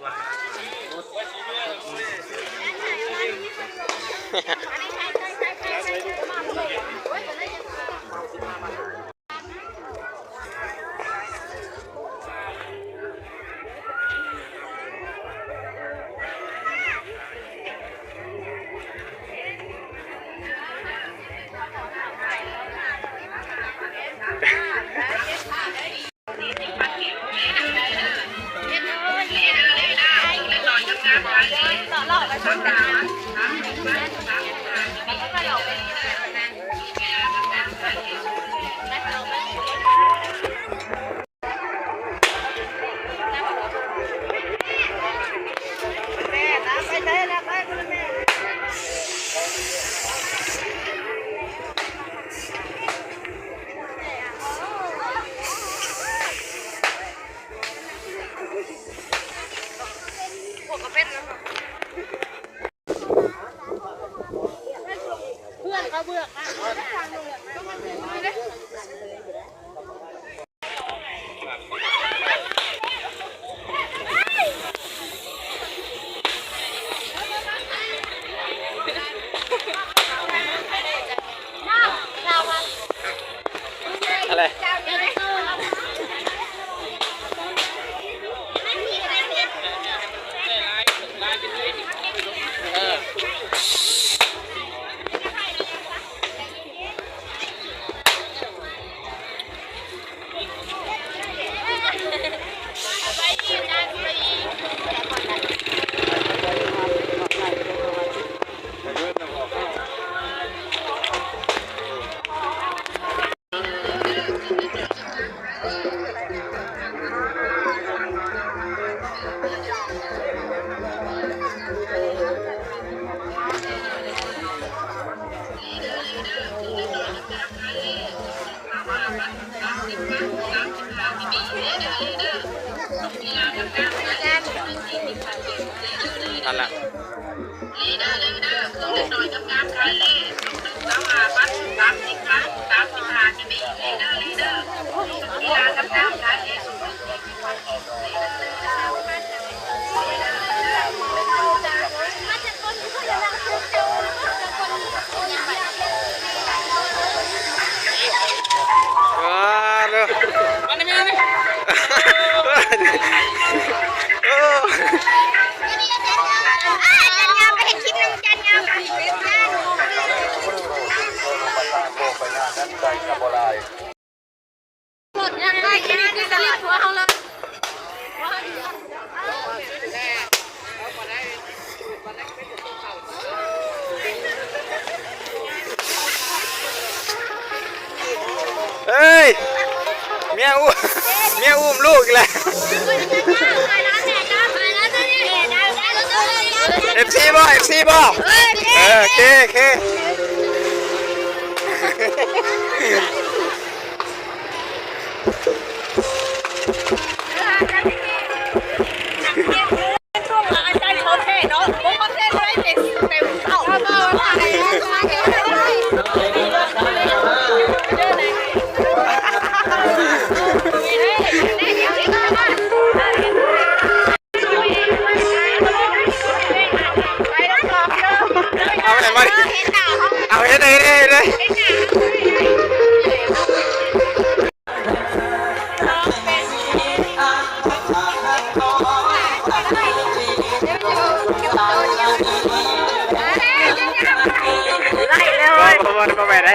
Yeah. อะไร นั่นแหละว้ หมดยังไงกินกินจะเรียกหัวเขาเลยเฮ้ย เมียอุ้มเมียอุ้มลูกอีกแล้วเอฟซีบ่เอฟซีบ่เอเคโอเค เอาไปไหนมาดิเอาเฮ็ดเฮ็ดเฮ็ดเไล่เลยประมาณประมาณไหน